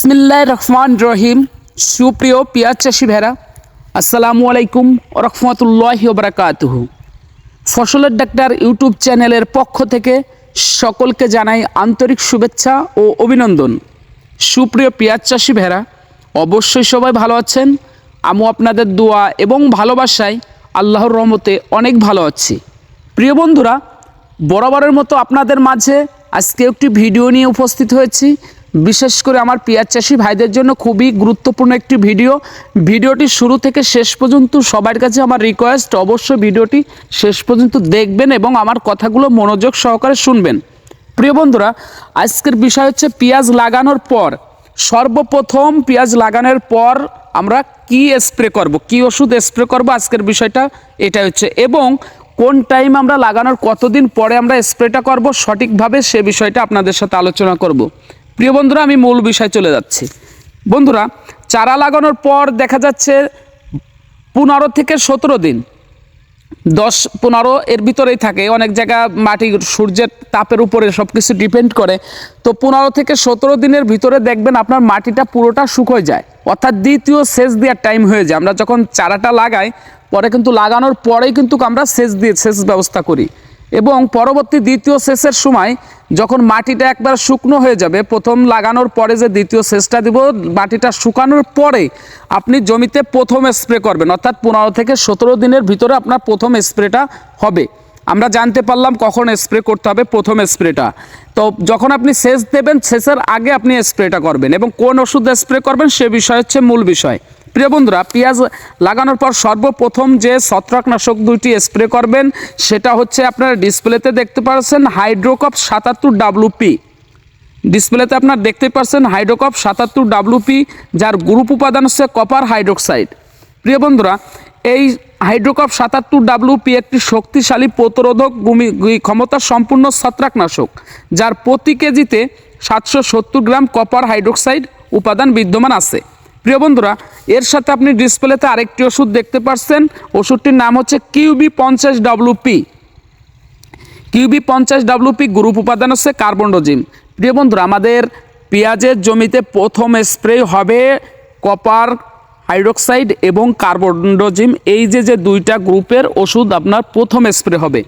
বিসমিল্লাহ রহমান রহিম। সুপ্রিয় পিয়াজ চাষি ভেড়া, আসসালামু আলাইকুম রহমতুল্লাহ বারাকাতুহু। ফসলের ডাক্তার ইউটিউব চ্যানেলের পক্ষ থেকে সকলকে জানাই আন্তরিক শুভেচ্ছা ও অভিনন্দন। সুপ্রিয় পেঁয়াজ চাষি ভেড়া, অবশ্যই সবাই ভালো আছেন। আমিও আপনাদের দোয়া এবং ভালোবাসায় আল্লাহর রহমতে অনেক ভালো আছি। প্রিয় বন্ধুরা, বরাবরের মতো আপনাদের মাঝে আজকে একটি ভিডিও নিয়ে উপস্থিত হয়েছি। বিশেষ করে আমার পেঁয়াজ চাষি ভাইদের জন্য খুবই গুরুত্বপূর্ণ একটি ভিডিও। ভিডিওটি শুরু থেকে শেষ পর্যন্ত সবার কাছে আমার রিকোয়েস্ট অবশ্যই ভিডিওটি শেষ পর্যন্ত দেখবেন এবং আমার কথাগুলো মনোযোগ সহকারে শুনবেন। প্রিয় বন্ধুরা, আজকের বিষয় হচ্ছে পেঁয়াজ লাগানোর পর। সর্বপ্রথম পেঁয়াজ লাগানোর পর আমরা কি স্প্রে করব, কি ওষুধ স্প্রে করব আজকের বিষয়টা এটা হচ্ছে। এবং কোন টাইম আমরা লাগানোর, কতদিন পরে আমরা স্প্রেটা করব সঠিকভাবে সে বিষয়টা আপনাদের সাথে আলোচনা করব। প্রিয় বন্ধুরা, আমি মূল বিষয় চলে যাচ্ছি। বন্ধুরা, চারা লাগানোর পর দেখা যাচ্ছে পনেরো থেকে সতেরো দিন, দশ, পনেরো এর ভিতরেই থাকে। অনেক জায়গা মাটি, সূর্যের তাপের উপরে সব কিছু ডিপেন্ড করে। তো পনেরো থেকে সতেরো দিনের ভিতরে দেখবেন আপনার মাটিটা পুরোটা শুকোয় যায়। অর্থাৎ দ্বিতীয় সেচ দেওয়ার টাইম হয়ে যায়। আমরা যখন চারাটা লাগাই, পরে কিন্তু লাগানোর পরেই কিন্তু আমরা সেচ দিয়ে, সেচ ব্যবস্থা করি। এবং পরবর্তী দ্বিতীয় সেচের সময় যখন মাটিটা একবার শুকনো হয়ে যাবে, প্রথম লাগানোর পরে যে দ্বিতীয় শেষটা দিব, মাটিটা শুকানোর পরে আপনি জমিতে প্রথম স্প্রে করবেন। অর্থাৎ পনেরো থেকে সতেরো দিনের ভিতরে আপনার প্রথম স্প্রেটা হবে। আমরা জানতে পারলাম কখন স্প্রে করতে হবে প্রথম স্প্রেটা। তো যখন আপনি সেচ দেবেন, সেচের আগে আপনি স্প্রেটা করবেন এবং কোন ওষুধ স্প্রে করবেন সে বিষয় হচ্ছে মূল বিষয়। প্রিয় বন্ধুরা, পেঁয়াজ লাগানোর পর সর্বপ্রথম যে ছত্রাকনাশক দুইটি স্প্রে করবেন, সেটা হচ্ছে আপনারা ডিসপ্লেতে দেখতে পাচ্ছেন হাইড্রোকপ সাতাত্তর ডাব্লুপি ডিসপ্লেতে আপনার দেখতে পাচ্ছেন হাইড্রোকপ সাতাত্তর ডাব্লুপি যার গ্রুপ উপাদান হচ্ছে কপার হাইড্রোক্সাইড। প্রিয় বন্ধুরা, এই হাইড্রোকপ সাতাত্তর ডাব্লুপি একটি শক্তিশালী প্রতিরোধক গুমি- ক্ষমতা সম্পূর্ণ ছত্রাকনাশক, যার প্রতি কেজিতে সাতশো সত্তর গ্রাম কপার হাইড্রোক্সাইড উপাদান বিদ্যমান আছে। প্রিয় বন্ধুরা, এর সাথে আপনি ডিসপ্লেতে আরেকটি ওষুধ দেখতে পাচ্ছেন ওষুধটির নাম হচ্ছে কিউবি পঞ্চাশ ডাব্লুপি কিউবি পঞ্চাশ ডাব্লুপি গ্রুপ উপাদান হচ্ছে কার্বনডোজিম। প্রিয় বন্ধুরা, আমাদের পেঁয়াজের জমিতে প্রথম স্প্রে হবে কপার হাইড্রোক্সাইড এবং কার্বনডোজিম, এই যে যে দুইটা গ্রুপের ওষুধ আপনার প্রথম স্প্রে হবে।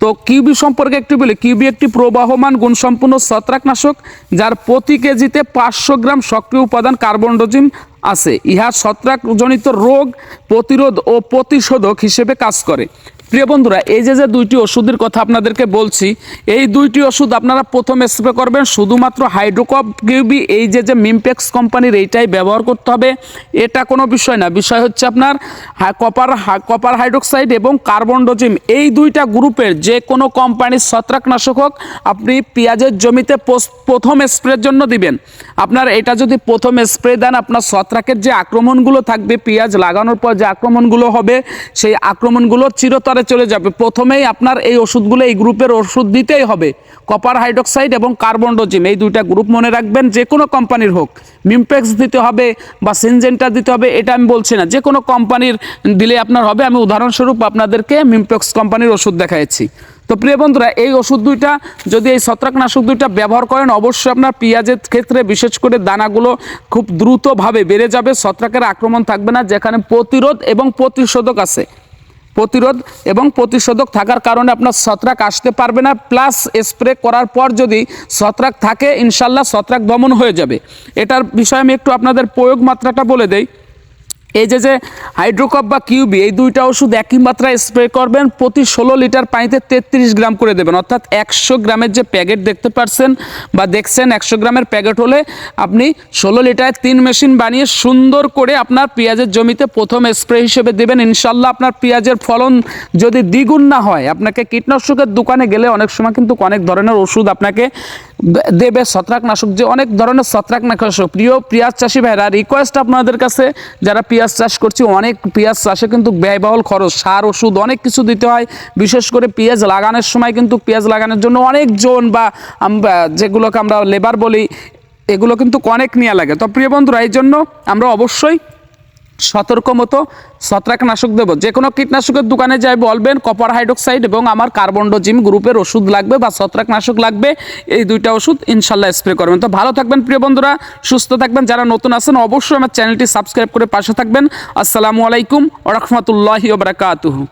তো কিউবি সম্পর্কে একটু বলি, কিউবি একটি প্রবাহমান গুণসম্পন্ন ছত্রাকনাশক, যার প্রতি কেজিতে পাঁচশো গ্রাম সক্রিয় উপাদান কার্বনডোজিম আছে। ইহা ছত্রাকজনিত রোগ প্রতিরোধ ও প্রতিশোধক হিসেবে কাজ করে। প্রিয় বন্ধুরা, এই যে যে দুইটি ওষুধের কথা আপনাদেরকে বলছি, এই দুইটি ওষুধ আপনারা প্রথম স্প্রে করবেন, শুধুমাত্র হাইড্রোকপ কিউবি, এই যে যে মিমপেক্স কোম্পানির এইটাই ব্যবহার করতে হবে। এটা কোনো বিষয় না, বিষয় হচ্ছে আপনার কপার কপার হাইড্রোক্সাইড এবং কার্বনডোজিম এই দুইটা গ্রুপের যে কোনো কোম্পানির ছত্রাকনাশক হোক, আপনি পেঁয়াজের জমিতে প্রথম স্প্রের জন্য দিবেন। আপনার এটা যদি প্রথম স্প্রে দেন, আপনার ছত্রাকের যে আক্রমণগুলো থাকবে, পেঁয়াজ লাগানোর পর যে আক্রমণগুলো হবে, সেই আক্রমণগুলো চিরতরে চলে যাবে। প্রথমেই আপনার এই ওষুধগুলো এই গ্রুপের ওষুধ দিতেই হবে। কপার হাইড্রক্সাইড এবং কার্বনডোজিম এই দুইটা গ্রুপ মনে রাখবেন, যে কোনো কোম্পানির হোক। মিমপেক্স দিতে হবে বা সিনজেন্টা দিতে হবে, এটা আমি বলছি না। যে কোনো কোম্পানির দিলে আপনার হবে। আমি উদাহরণস্বরূপ আপনাদেরকে মিমপেক্স কোম্পানির ওষুধ দেখাচ্ছি তো প্রিয় বন্ধুরা, এই ওষুধ দুইটা, যদি এই ছত্রাকনাশক দুইটা ব্যবহার করেন, অবশ্যই আপনার পেঁয়াজের ক্ষেত্রে বিশেষ করে দানাগুলো খুব দ্রুতভাবে বেড়ে যাবে। ছত্রাকের আক্রমণ থাকবে না, যেখানে প্রতিরোধ এবং প্রতিশোধক আছে। প্রতিরোধ এবং প্রতিশোধক থাকার কারণে আপনার ছত্রাক আসতে পারবে না। প্লাস স্প্রে করার পর যদি ছত্রাক থাকে, ইনশাল্লাহ ছত্রাক দমন হয়ে যাবে। এটার বিষয়ে আমি একটু আপনাদের প্রয়োগ মাত্রাটা বলে দেই। এই যে যে হাইড্রোকপ বা কিউবি, এই দুইটা ওষুধ একই মাত্রায় স্প্রে করবেন, প্রতি ষোলো লিটার পানিতে তেত্রিশ গ্রাম করে দেবেন। অর্থাৎ একশো গ্রামের যে প্যাকেট দেখতে পাচ্ছেন বা দেখছেন, একশো গ্রামের প্যাকেট হলে আপনি ষোলো লিটার তিন মেশিন বানিয়ে সুন্দর করে আপনার পেঁয়াজের জমিতে প্রথম স্প্রে হিসেবে দেবেন। ইনশাল্লাহ আপনার পেঁয়াজের ফলন যদি দ্বিগুণ না হয়, আপনাকে কীটনাশকের দোকানে গেলে অনেক সময় কিন্তু অনেক ধরনের ওষুধ আপনাকে দেবে। ছত্রাকনাশক যে অনেক ধরনের ছত্রাকনাশক, প্রিয় পেঁয়াজ চাষি ভাইরা রিকোয়েস্ট আপনাদের কাছে, যারা পেঁয়াজ চাষ করছি, অনেক পেঁয়াজ চাষে কিন্তু ব্যয়বহুল খরচ, সার, ওষুধ, অনেক কিছু দিতে হয়। বিশেষ করে পেঁয়াজ লাগানোর সময় কিন্তু পেঁয়াজ লাগানোর জন্য অনেক জোন বা যেগুলোকে আমরা লেবার বলি, এগুলো কিন্তু অনেক নেওয়া লাগে। তো প্রিয় বন্ধুরা, এই জন্য আমরা অবশ্যই সতর্ক মতো ছত্রাকনাশক দেবো। যে কোনো কীটনাশকের দোকানে যাই বলবেন কপার হাইড্রোক্সাইড এবং আমার কার্বনডোজিম গ্রুপের ওষুধ লাগবে বা ছত্রাকনাশক লাগবে, এই দুইটা ওষুধ ইনশাল্লাহ স্প্রে করবেন। তো ভালো থাকবেন প্রিয় বন্ধুরা, সুস্থ থাকবেন, যারা নতুন আছেন অবশ্যই আমার চ্যানেলটি সাবস্ক্রাইব করে পাশে থাকবেন। আসসালামু আলাইকুম ওরহমতুল্লাহি ওবরাকাতুহু